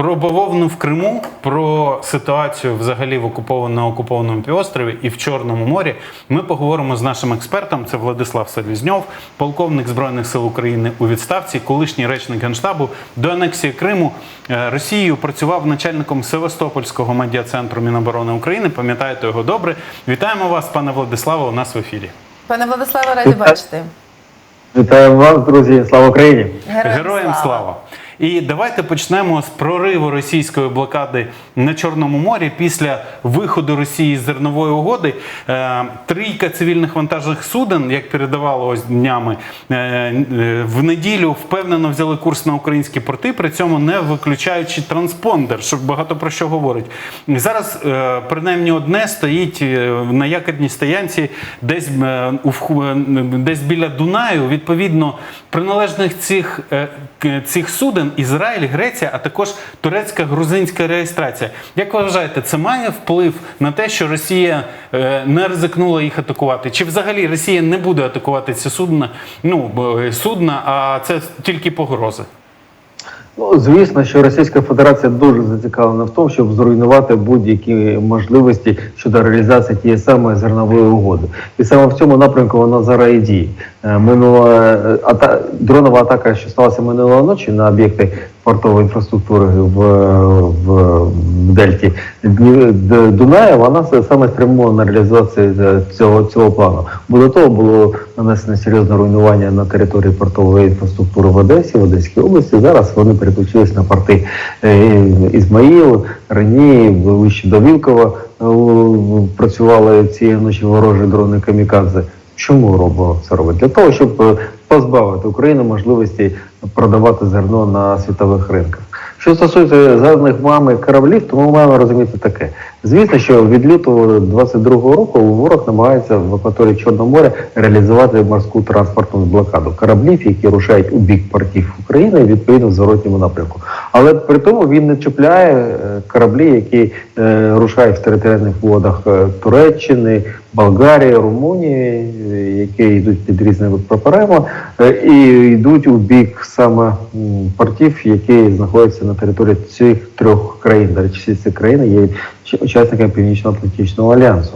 Про бавовну в Криму, про ситуацію взагалі в окупованому окупованому півострові і в Чорному морі ми поговоримо з нашим експертом. Це Владислав Селізньов, полковник збройних сил України у відставці, колишній речник генштабу до анексії Криму е, Росією працював начальником Севастопольського медіа-центру Міноборони України. Пам'ятаєте його добре. Вітаємо вас, пане Владиславе. У нас в ефірі. Пане Владиславе, раді бачити. Вітаю вас, друзі! Слава Україні! Героям слава! І давайте почнемо з прориву російської блокади на Чорному морі після виходу Росії з зернової угоди. Е, Трійка цивільних вантажних суден, як передавало ось днями, е, е, в неділю впевнено взяли курс на українські порти, при цьому не виключаючи транспондер, що багато про що говорить. Зараз принаймні одне стоїть на якорній стоянці, десь десь біля Дунаю. Відповідно, приналежних цих, цих суден Ізраїль, Греція, а також турецька грузинська реєстрація. Як ви вважаєте, це має вплив на те, що Росія е, не ризикнула їх атакувати? Чи взагалі Росія не буде атакувати ці судна? Ну судна, а це тільки погрози? Ну, звісно, що Російська Федерація дуже зацікавлена в тому, щоб зруйнувати будь-які можливості щодо реалізації тієї самої зернової угоди. І саме в цьому напрямку вона зараз і діє. Е, Минула е, ата... дронова атака, що сталася минулої ночі на об'єкти портової інфраструктури в, в, Дельті Дунаю, вона саме спрямована на реалізацію е, цього, цього плану. Бо до того було нанесено серйозне руйнування на території портової інфраструктури в Одесі, в Одеській області. Зараз вони переключились на порти е, Ізмаїл, Рені, вище до. Е, Працювали цієї ночі ворожі дрони камікадзе. Чому робимо це робить? Для того, щоб е, позбавити Україну можливості продавати зерно на світових ринках. Що стосується згаданих вами кораблів, то ми маємо розуміти таке. Звісно, що від лютого 22-го року ворог намагається в акваторії Чорного моря реалізувати морську транспортну блокаду кораблів, які рушають у бік портів України, відповідно в зворотньому напрямку. Але при тому він не чіпляє е, кораблі, які е, рушають в територіальних водах Туреччини, Болгарії, Румунії, які йдуть під різними прапорами, е, і йдуть у бік саме портів, які знаходяться на території цих трьох країн. До речі, всі ці країни є учасниками Північно-Атлантичного альянсу.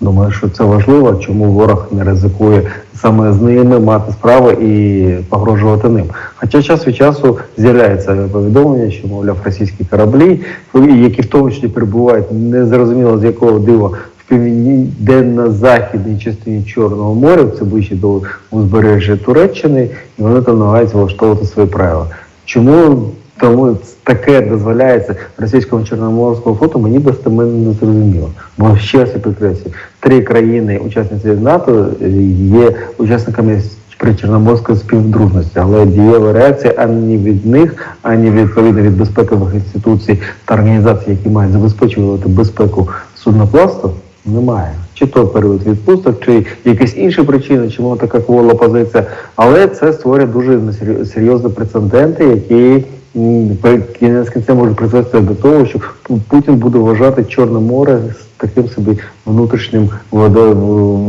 Думаю, що це важливо, чому ворог не ризикує саме з ними мати справи і погрожувати ним. Хоча час від часу з'являється повідомлення, що мовляв російські кораблі, які в тому числі перебувають незрозуміло з якого дива південно-західній частині Чорного моря, це ближче до узбережжя Туреччини, і вони там намагаються влаштовувати свої правила. Чому тому таке дозволяється російському чорноморському флоту, мені достеменно не зрозуміло. Бо ще раз я підкреслюю, три країни, учасниці НАТО, е, є учасниками причорноморської співдружності, але дієва реакція ані від них, ані відповідно від безпекових інституцій та організацій, які мають забезпечувати безпеку суднопласту, немає. Чи то період відпусток, чи якісь інші причини, чому така квола позиція. Але це створює дуже серйозні прецеденти, які кінець кінцем можуть призвести до того, що Путін буде вважати Чорне море з таким собі внутрішнім водою,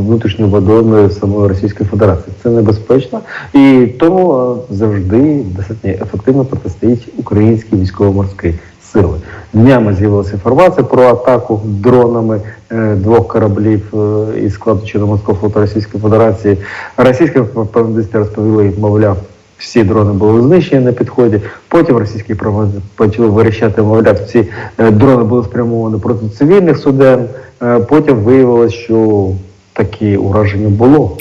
внутрішньою водою самої Російської Федерації. Це небезпечно, і тому завжди достатньо ефективно протистоїть українські військово-морські сили. Днями з'явилася інформація про атаку дронами е, двох кораблів е, із складу Чорноморського флоту Російської Федерації. Російські пропагандисти розповіли, мовляв, всі дрони були знищені на підході. Потім російські пропагандисти почали вирішати, мовляв, ці е, дрони були спрямовані проти цивільних суден. Потім виявилось, що такі ураження було.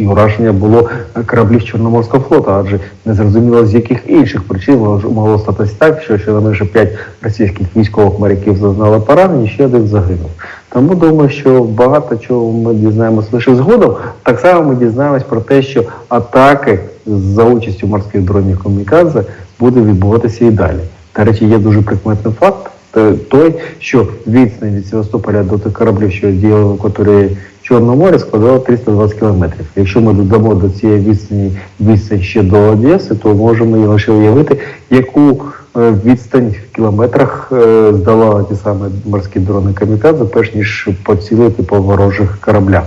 І ураження було кораблів Чорноморського флоту, адже не зрозуміло з яких інших причин могло- статися так, що щонайменше п'ять російських військових моряків зазнали поранень, ще один загинув. Тому думаю, що багато чого ми дізнаємося лише згодом. Так само ми дізнаємось про те, що атаки за участю морських дронів камікадзе буде відбуватися і далі. До речі, є дуже прикметний факт. Те- Той, що відстань від Севастополя до тих кораблів, що діяли в Чорного моря, складала 320 кілометрів. Якщо ми додамо до цієї відстані відстань ще до Одеси, то можемо і лише уявити, яку е, відстань в кілометрах е, здолали ті самі морські дрони камікадзе, перш ніж поцілити по ворожих кораблях.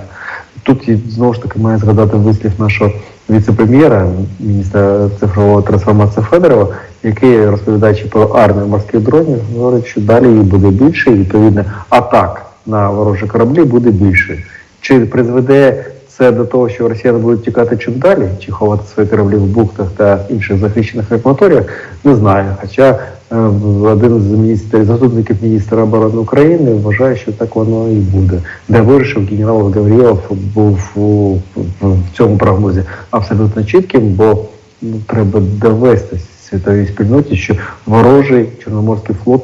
Тут знову ж таки має згадати вислів нашого віце-прем'єра, міністра цифрової трансформації Федорова, який розповідаючи про армію морських дронів, говорить, що далі їх буде більше, і відповідно атак на ворожі кораблі буде більше. Чи призведе це до того, що росіяни будуть тікати чим далі, чи ховати свої кораблі в бухтах та інших захищених акваторіях, не знаю. Хоча е, один з міністрів, заступників міністра оборони України вважає, що так воно і буде. Де щоб генерал Гаврилов був у, в, цьому прогнозі абсолютно чітким, бо треба довести світовій спільноті, що ворожий Чорноморський флот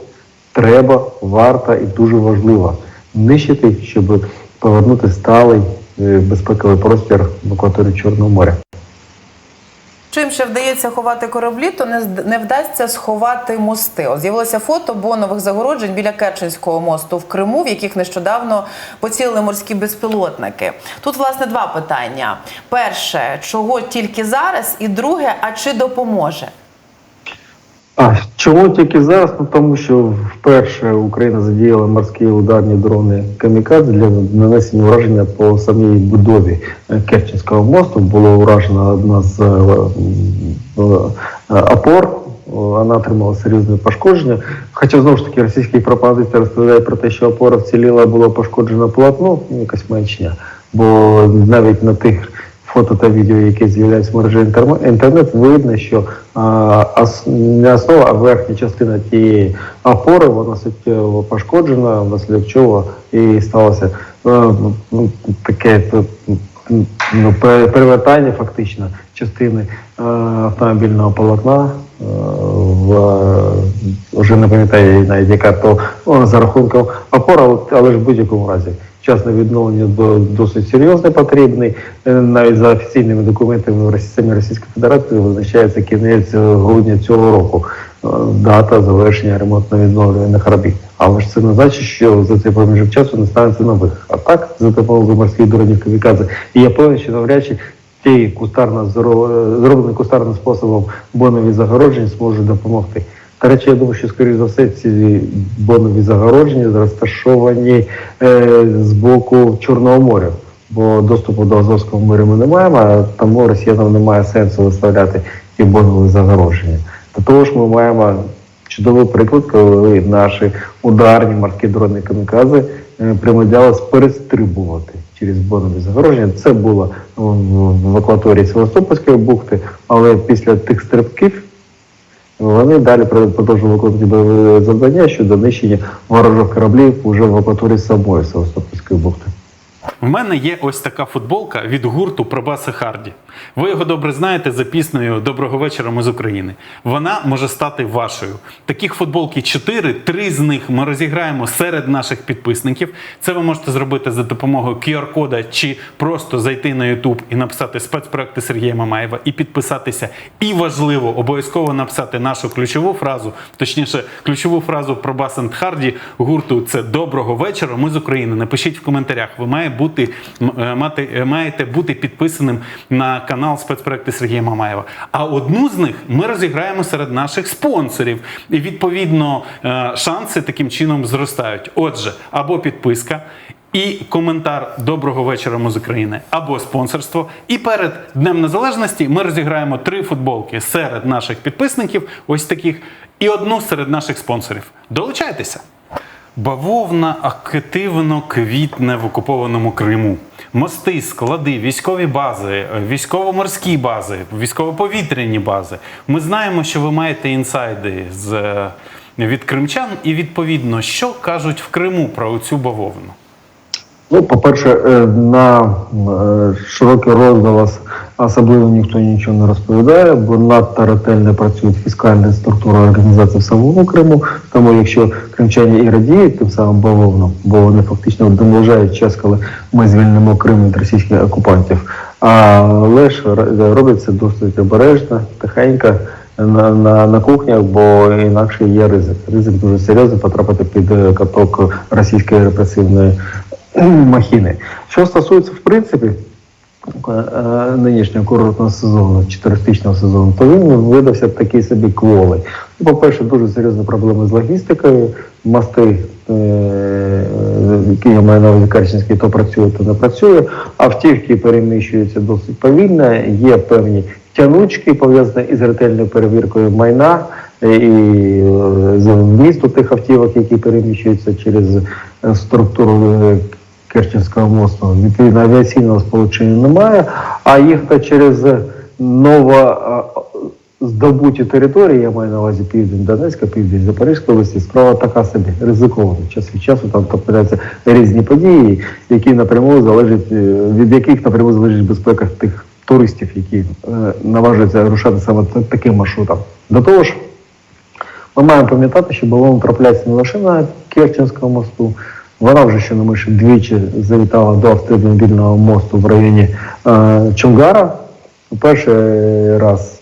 треба, варто і дуже важливо нищити, щоб повернути сталий безпековий простір акваторії Чорного моря. Чим ще вдається ховати кораблі, то не не вдасться сховати мости. От з'явилося фото бонових загороджень біля Керченського мосту в Криму, в яких нещодавно поцілили морські безпілотники. Тут власне два питання: перше, чого тільки зараз, і друге, а чи допоможе? Чому тільки зараз? Ну тому що вперше Україна задіяла морські ударні дрони камікадзе для нанесення враження по самій будові Керченського мосту. Було уражена одна з е, е, е, опор. Вона отримала серйозне пошкодження. Хоча знову ж таки російський пропагандист розповідає про те, що опора вціліла, було пошкоджено полотно, якась маячня. Бо навіть на тих фото та відео, які з'являються в мережі інтернет, видно, що не основа, а верхня частина тієї опори, вона суттєво пошкоджена, внаслідок чого і сталося е, ну, таке е, ну, перевертання фактично частини е, автомобільного полотна. В, вже не пам'ятаю навіть яка то за рахунком опора, але ж в будь-якому разі вчасне відновлення до- досить серйозне потрібний. Е, Навіть за офіційними документами в Росі- Російської Федерації визначається кінець е, грудня цього року. е, Дата завершення ремонтно-відновлювальних робіт. Але ж це не значить, що за цей проміжок часу не станеться нових атак за допомогою морських дронів камікадзе. І я певний, що навряд чи ті кустарно зро- зроблені кустарним способом бонові загородження зможуть допомогти. Речі, я думаю, що скоріш за все ці бонові загородження розташовані е, з боку Чорного моря, бо доступу до Азовського моря ми не маємо, а тому росіянам немає сенсу виставляти ті бонові загородження. До того ж, ми маємо чудовий приклад, коли наші ударні морські дрони камікадзе е, перестрибувати через бонові загородження. Це було в акваторії Севастопольської бухти, але після тих стрибків вони далі продовжували виконувати бойові завдання щодо нищення ворожих кораблів уже в акваторії самої Севастопольської бухти. В мене є ось така футболка від гурту Пробаси Харді. Ви його добре знаєте за піснею Доброго вечора ми з України. Вона може стати вашою. Таких футболки 4, три з них ми розіграємо серед наших підписників. Це ви можете зробити за допомогою QR-кода чи просто зайти на YouTube і написати спецпроекти Сергія Мамаєва і підписатися. І важливо обов'язково написати нашу ключову фразу, точніше, ключову фразу про Басент Харді гурту це Доброго вечора. Ми з України. Напишіть в коментарях. Ви має бути м- е, мати е, маєте бути підписаним на канал спецпроекти Сергія Мамаєва. А одну з них ми розіграємо серед наших спонсорів. І відповідно е, шанси таким чином зростають. Отже, або підписка. І коментар Доброго вечора з України або спонсорство. І перед Днем Незалежності ми розіграємо три футболки серед наших підписників, ось таких, і одну серед наших спонсорів. Долучайтеся! Бавовна активно квітне в окупованому Криму. Мости, склади, військові бази, військово-морські бази, військово-повітряні бази. Ми знаємо, що ви маєте інсайди з, е, від кримчан, і відповідно, що кажуть в Криму про цю бавовну. Ну, по-перше, е, на е, широкий розголос особливо ніхто нічого не розповідає, бо надто ретельно працюють фіскальні структури організації в самому Криму. Тому якщо кримчані і радіють тим самим бавовно, бо вони фактично наближають час, коли ми звільнимо Крим від російських окупантів. Але ж р- роблять це досить обережно, тихенько. На, на, на кухнях, бо інакше є ризик. Ризик дуже серйозний потрапити під е, каток російської репресивної махіни. Що стосується, в принципі, нинішнього курортного сезону, чи туристичного сезону, то він видався такий собі кволий. Ну, По-перше, дуже серйозні проблеми з логістикою. Мости, е, які я маю на увазі Керченський, то працює, то не працює. Автівки переміщуються досить повільно. Є певні тянучки, пов'язані із ретельною перевіркою майна е, і е, з вмісту тих автівок, які переміщуються через е, структуру е, Керченського мосту. Відповідно, авіаційного сполучення немає, а їхати через ново е, здобуті території, я маю на увазі південь Донецька, південь Запорізької області, справа така собі ризикована. Час від часу там трапляються різні події, які напряму залежать, е, від яких напряму залежить безпека тих туристів, які е, наважуються рушати саме таким маршрутом. До того ж, ми маємо пам'ятати, що балон трапляється не лише на Керченському мосту. Вона вже що не менше двічі завітала до автомобільного мосту в районі е, Чонгара. Перший раз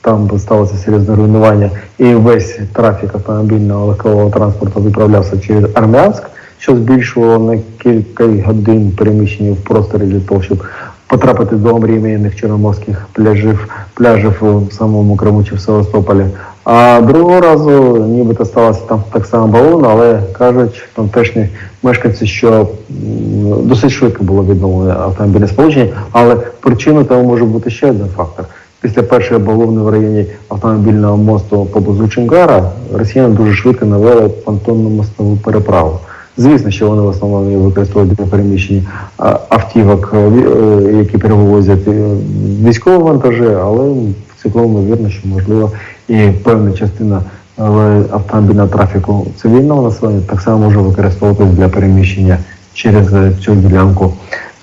там сталося серйозне руйнування, і весь трафік автомобільного легкового транспорту відправлявся через Армянськ, що збільшувало на кілька годин переміщення в просторі для того, щоб потрапити до омріяних чорноморських пляжів, пляжів у самому Криму чи в Севастополі. А другого разу нібито сталося там так само балон, але кажуть тамтешні мешканці, що досить швидко було відновлено автомобільне сполучення, але причиною тому може бути ще один фактор. Після першої баловни в районі автомобільного мосту поблизу Чонгара росіяни дуже швидко навели понтонну мостову переправу. Звісно, що вони в основному використовують для переміщення автівок, е, які перевозять е, військові вантажі, але в цілому вірно, що можливо і певна частина е, автомобільного трафіку цивільного населення так само може використовуватись для переміщення через е, цю ділянку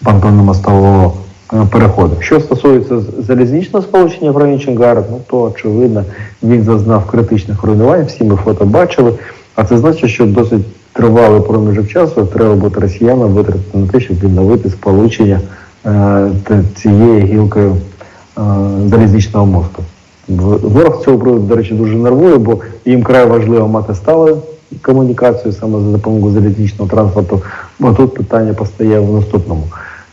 понтонно-мостового е, переходу. Що стосується залізничного сполучення в районі Чонгара, ну то очевидно він зазнав критичних руйнувань. Всі ми фото бачили. А це значить, що досить тривалий проміжок часу треба буде росіянам витратити на те, щоб відновити сполучення е, цією гілкою залізничного мосту. Ворог цього приводу, до речі, дуже нервує, бо їм край важливо мати сталу комунікацію саме за допомогою залізничного транспорту. Бо тут питання постає в наступному.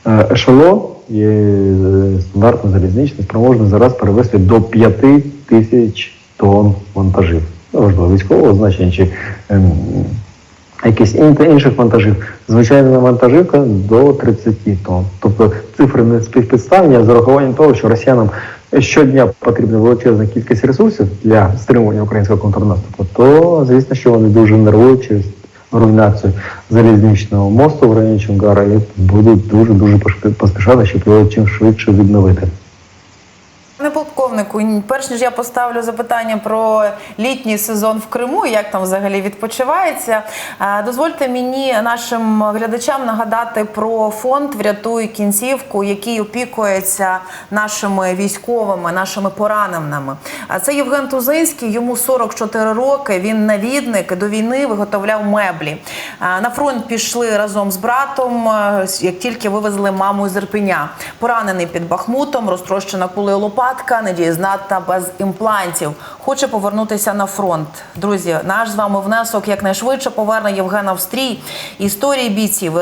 Е, Ешелон є е, стандартно залізничний, спроможний зараз перевезти до 5 тисяч тонн вантажів. Неважливо, військового значення чи якісь інших вантажів. Звичайна вантажівка до 30 тонн. Тобто цифри не співпідставні, з урахуванням того, що росіянам щодня потрібна величезна кількість ресурсів для стримування українського контрнаступу, то звісно, що вони дуже нервують через руйнацію залізничного мосту в районі Чонгара і будуть дуже дуже поспішати, щоб його чим швидше відновити. Полковнику, перш ніж я поставлю запитання про літній сезон в Криму, як там взагалі відпочивається, е, дозвольте мені нашим глядачам нагадати про фонд Врятуй кінцівку, який опікується нашими військовими, нашими пораненими. А Це Євген Тузинський, йому 44 роки. Він навідник до війни виготовляв меблі. Е, На фронт пішли разом з братом, е, як тільки вивезли маму з Ірпеня. Поранений під Бахмутом, розтрощена кулею лопатка, недієздатна без імплантів. Хоче повернутися на фронт. Друзі, наш з вами внесок якнайшвидше поверне Євгена в стрій. Історії бійців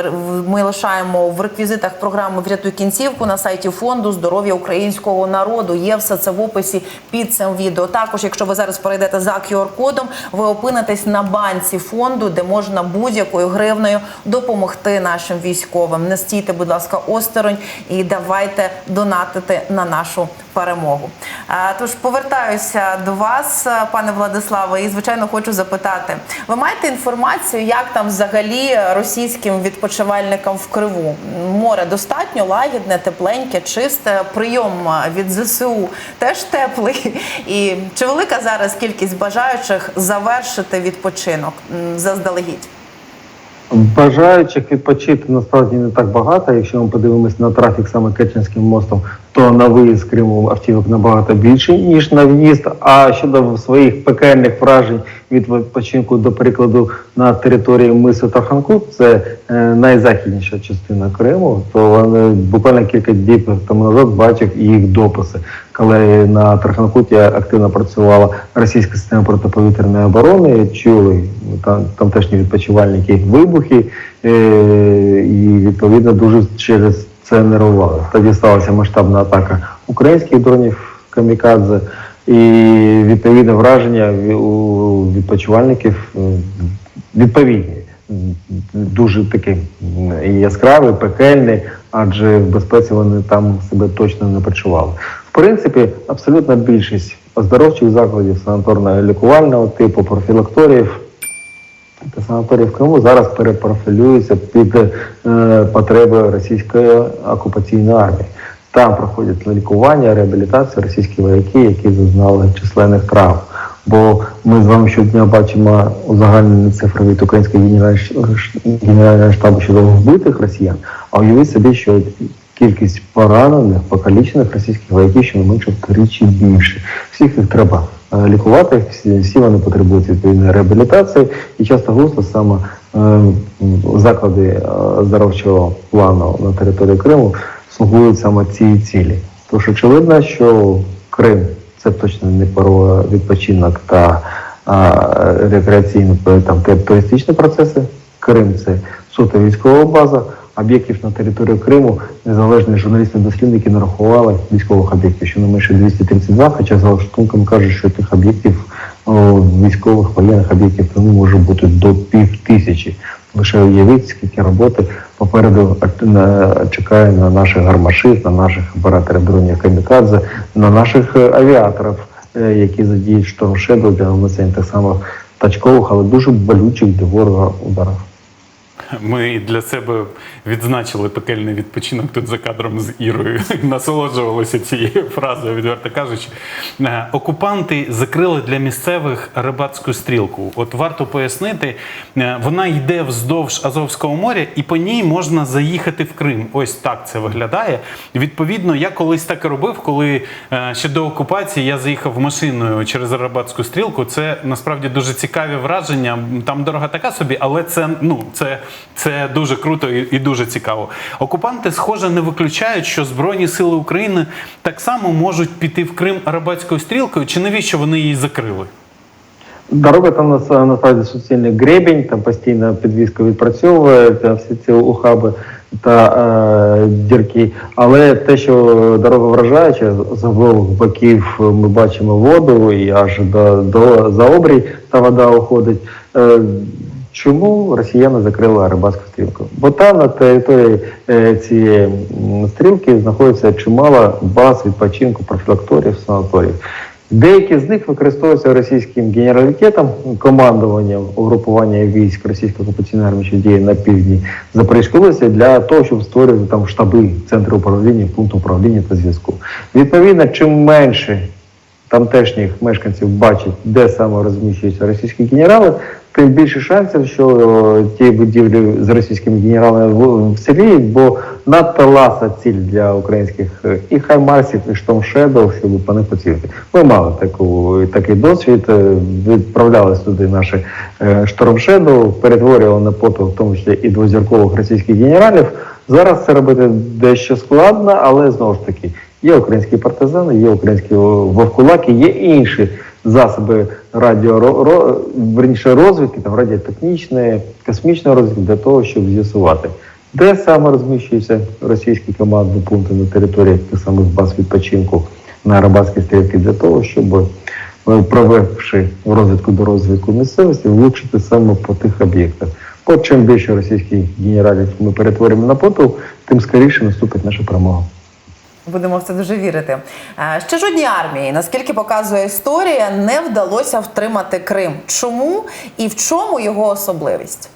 ми лишаємо в реквізитах програми Врятуй кінцівку на сайті фонду здоров'я українського народу. Є все це в описі під цим відео. Також, якщо ви зараз перейдете за QR-кодом, ви опинитесь на банці фонду, де можна будь-якою гривнею допомогти нашим військовим. Не стійте, будь ласка, осторонь і давайте донатити на нашу перемогу. Тож повертаюся до вас, е, пане Владиславе, і звичайно хочу запитати: ви маєте інформацію, як там взагалі російським відпочивальникам в Криву? Море достатньо лагідне, тепленьке, чисте. Прийом е, від ЗСУ теж теплий. І чи велика зараз кількість бажаючих завершити відпочинок заздалегідь? Бажаючих відпочити насправді не так багато. Якщо ми подивимось на трафік саме Керченським мостом, то на виїзд з Криму автівок набагато більше, ніж на в'їзд. А щодо своїх пекельних вражень від відпочинку, до прикладу, на території мису Тарханкут, це е, найзахідніша частина Криму, то вони буквально кілька діб тому назад бачив їх дописи, коли на Тарханкуті активно працювала російська система протиповітряної оборони, чули там тамтешні відпочивальники вибухи, е, і відповідно дуже через це нервувало. Тоді сталася масштабна атака українських дронів камікадзе, і відповідне враження у відпочивальників відповідні. Дуже такі м, яскраві, пекельні, адже в безпеці вони там себе точно не почували. В принципі, абсолютна більшість оздоровчих закладів санаторно-лікувального типу, профілакторіїв санаторії в Криму зараз перепрофілюються під е, потреби російської окупаційної армії. Там проходять лікування, реабілітацію російські вояки, які зазнали численних травм. Бо ми з вами щодня бачимо узагальнені цифри від українського генерального штабу щодо вбитих росіян. А уявіть собі, що кількість поранених, покалічених російських вояків щонайменше втричі більше. Всіх їх треба е, лікувати, всі, вони потребують відповідної реабілітації, і часто густо саме е, заклади е, здоровчого плану на території Криму слугують саме цій цілі. Тож очевидно, що Крим це точно не про відпочинок та рекреаційні там туристичні процеси. Крим це суто військова база. Об'єктів на території Криму незалежні журналісти-дослідники нарахували військових об'єктів, що не менше 232, хоча за штунками кажуть, що тих об'єктів військових воєнних об'єктів Криму може бути до пів тисячі. Лише уявіть, скільки роботи попереду чекає на наших гармашів, на наших операторів дронів камікадзе, на наших е, авіаторів, е, які задіють шторм для нанесення тих самих тачкових, але дуже болючих для ворога ударів. Ми для себе відзначили пекельний відпочинок тут за кадром з Ірою. Насолоджувалися цією фразою, відверто кажучи. Е, Окупанти закрили для місцевих рибацьку стрілку. От варто пояснити, е, вона йде вздовж Азовського моря, і по ній можна заїхати в Крим. Ось так це виглядає. Відповідно, я колись так і робив, коли е, ще до окупації я заїхав машиною через рибацьку стрілку. Це насправді дуже цікаві враження. Там дорога така собі, але це ну це, це дуже круто і, дуже цікаво. Окупанти, схоже, не виключають, що Збройні сили України так само можуть піти в Крим рибацькою стрілкою. Чи навіщо вони її закрили? Дорога там на- насправді суцільний гребінь, там постійно підвізка відпрацьовує та всі ці ухаби та е, дірки. Але те, що дорога вражаюча, з обох боків ми бачимо воду і аж до, до за та вода уходить. Е, Чому росіяни закрили рибацьку стрілку? Бо там на території е, цієї стрілки знаходиться чимало баз відпочинку, профілакторів, санаторіїв. Деякі з них використовуються російським генералітетом, командуванням угрупування військ російської окупаційної армії, діє на півдні Запорізької області, для того, щоб створювати там штаби, центри управління, пункти управління та зв'язку. Відповідно, чим менше тамтешніх мешканців бачать, де саме розміщуються російські генерали, тим більше шансів, що о, ті будівлі з російськими генералами в- вціліють, бо надто ласа ціль для українських е, і хаймарсів, і штормшедов, щоб по них поцілити. Ми мали таку, такий досвід, е, відправляли туди наші е, штормшедов, перетворювали на поту, в тому числі і двозіркових російських генералів. Зараз це робити дещо складно, але знову ж таки є українські партизани, є українські вовкулаки, є інші засоби радіо ро- розвідки, там радіотехнічної, космічної розвідки для того, щоб з'ясувати, де саме розміщуються російські командні пункти на території тих самих баз відпочинку на рибацькій стрілці, для того, щоб е, провівши розвідку до розвідку місцевості, влучити саме по тих об'єктах. Бо чим більше російських генералів ми перетворимо на поту, тим скоріше наступить наша перемога. Будемо в це дуже вірити. Ще жодній армії, наскільки показує історія, не вдалося втримати Крим. Чому і в чому його особливість?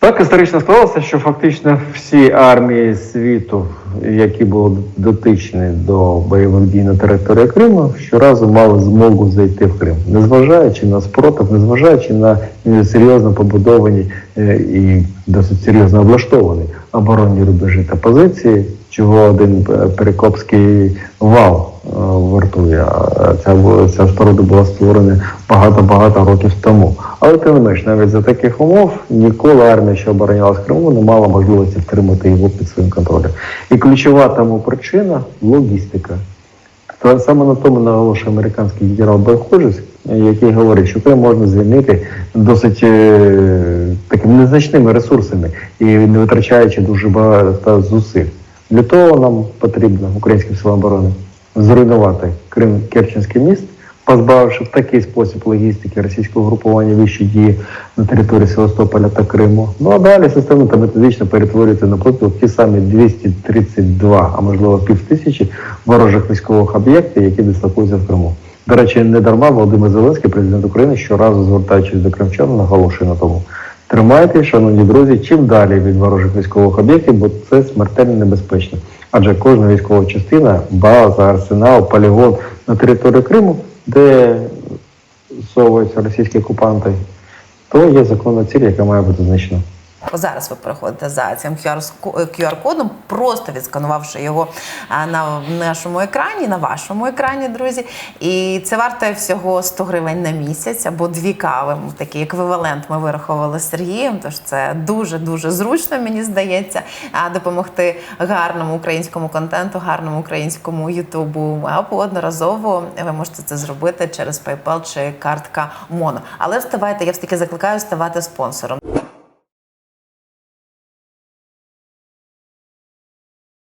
Так історично склалося, що фактично всі армії світу, які були дотичні до бойових дій на території Криму, щоразу мали змогу зайти в Крим, незважаючи на спротив, незважаючи на серйозно побудовані е, і досить серйозно облаштовані оборонні рубежі та позиції, чого один е, перекопський вал е, вартує. Ця, ця споруда була створена багато-багато років тому. Але тим не менш, навіть за таких умов ніколи армія, що оборонялась Криму, не мала можливості втримати його під своїм контролем. І ключова тому причина логістика. Саме на тому наголошує американський генерал Байходжес, який говорить, що Крим можна звільнити досить е, такими незначними ресурсами і не витрачаючи дуже багато зусиль. Для того нам потрібно українським силам оборони зруйнувати Крим Керченський міст, позбавивши в такий спосіб логістики російського групування вищі дії на території Севастополя та Криму. Ну а далі системно та методично перетворювати наприклад ті самі 232, а можливо півтисячі ворожих військових об'єктів, які дислокуються в Криму. До речі, не дарма Володимир Зеленський, президент України, щоразу звертаючись до кримчан, наголошує на тому. Тримайте, шановні друзі, чим далі від ворожих військових об'єктів, бо це смертельно небезпечно. Адже кожна військова частина, база, арсенал, полігон на території Криму, де совуються російські окупанти, то є законна ціль, яка має бути знищена. Зараз ви переходите за цим QR-кодом, просто відсканувавши його на нашому екрані, на вашому екрані, друзі. І це вартує всього 100 гривень на місяць або дві кави. Такий еквівалент ми вираховували з Сергієм. Тож це дуже дуже зручно, мені здається, допомогти гарному українському контенту, гарному українському Ютубу. Або одноразово ви можете це зробити через PayPal чи картка Моно. Але вставайте, я все таки закликаю ставати спонсором.